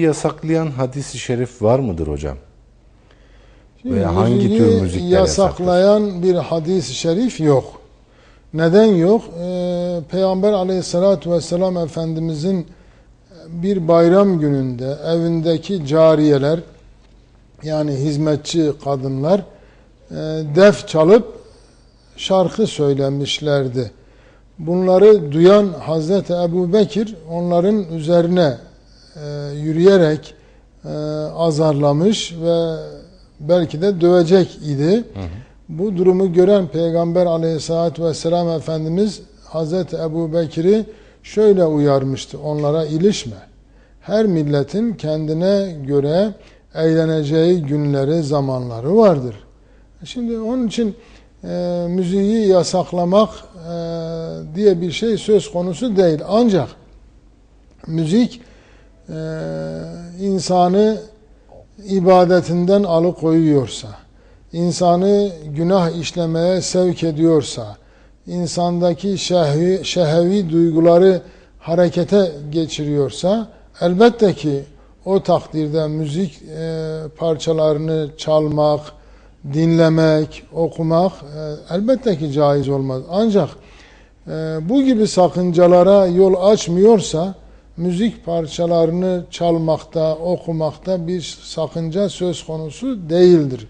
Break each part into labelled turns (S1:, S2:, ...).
S1: yasaklayan hadis-i şerif var mıdır hocam?
S2: Şimdi
S1: Veya hangi
S2: müziği
S1: tür müzikler
S2: yasaklayan bir hadis-i şerif yok. Neden yok? Ee, Peygamber aleyhissalatü vesselam Efendimizin bir bayram gününde evindeki cariyeler yani hizmetçi kadınlar e, def çalıp şarkı söylemişlerdi. Bunları duyan Hazreti Ebu Bekir onların üzerine e, yürüyerek e, azarlamış ve belki de dövecek idi. Bu durumu gören Peygamber aleyhissalatü vesselam Efendimiz Hazreti Ebu Bekir'i şöyle uyarmıştı. Onlara ilişme. Her milletin kendine göre eğleneceği günleri, zamanları vardır. Şimdi onun için e, müziği yasaklamak e, diye bir şey söz konusu değil. Ancak müzik e, insanı ibadetinden alıkoyuyorsa, insanı günah işlemeye sevk ediyorsa, insandaki şehvi, şehevi duyguları harekete geçiriyorsa, elbette ki o takdirde müzik e, parçalarını çalmak, dinlemek, okumak e, elbette ki caiz olmaz. Ancak e, bu gibi sakıncalara yol açmıyorsa müzik parçalarını çalmakta, okumakta bir sakınca söz konusu değildir.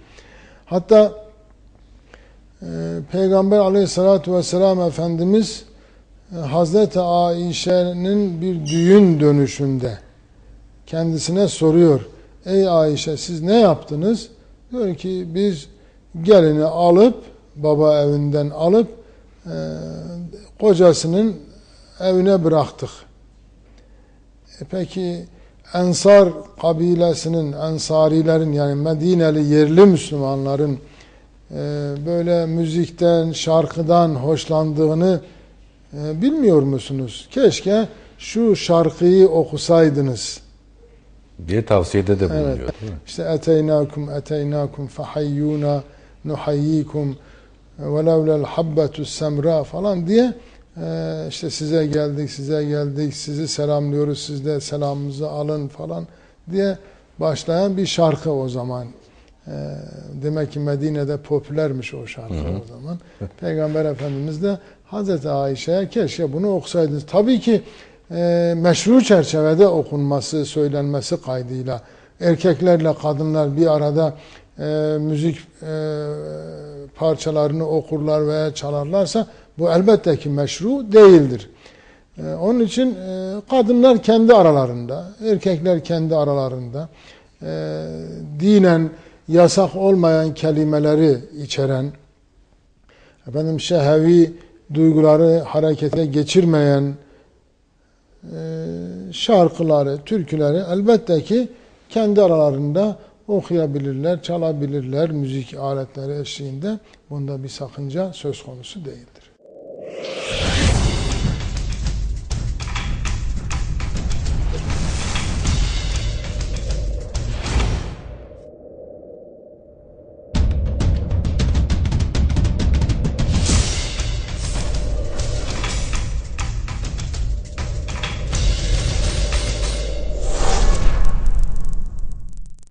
S2: Hatta e, Peygamber aleyhissalatü vesselam Efendimiz e, Hazreti Aişe'nin bir düğün dönüşünde kendisine soruyor. Ey Ayşe siz ne yaptınız? Diyor ki biz gelini alıp baba evinden alıp e, kocasının evine bıraktık. E peki Ensar kabilesinin, Ensarilerin yani Medineli yerli Müslümanların e, böyle müzikten, şarkıdan hoşlandığını e, bilmiyor musunuz? Keşke şu şarkıyı okusaydınız
S1: diye tavsiyede de bulunuyor.
S2: Evet.
S1: değil mi?
S2: İşte eteynakum eteynakum fehayyuna nuhayyikum ve levlel habbetu semra falan diye e, işte size geldik size geldik sizi selamlıyoruz siz de selamımızı alın falan diye başlayan bir şarkı o zaman. E, demek ki Medine'de popülermiş o şarkı
S1: Hı hı.
S2: o zaman. Peygamber Efendimiz de Hazreti Ayşe'ye keşke bunu okusaydınız. Tabii ki e, meşru çerçevede okunması, söylenmesi kaydıyla erkeklerle kadınlar bir arada e, müzik e, parçalarını okurlar veya çalarlarsa bu elbette ki meşru değildir. E, onun için e, kadınlar kendi aralarında, erkekler kendi aralarında e, dinen yasak olmayan kelimeleri içeren, efendim şehevi duyguları harekete geçirmeyen e, şarkıları, türküleri elbette ki kendi aralarında okuyabilirler, çalabilirler müzik aletleri eşliğinde. Bunda bir sakınca söz konusu değildir.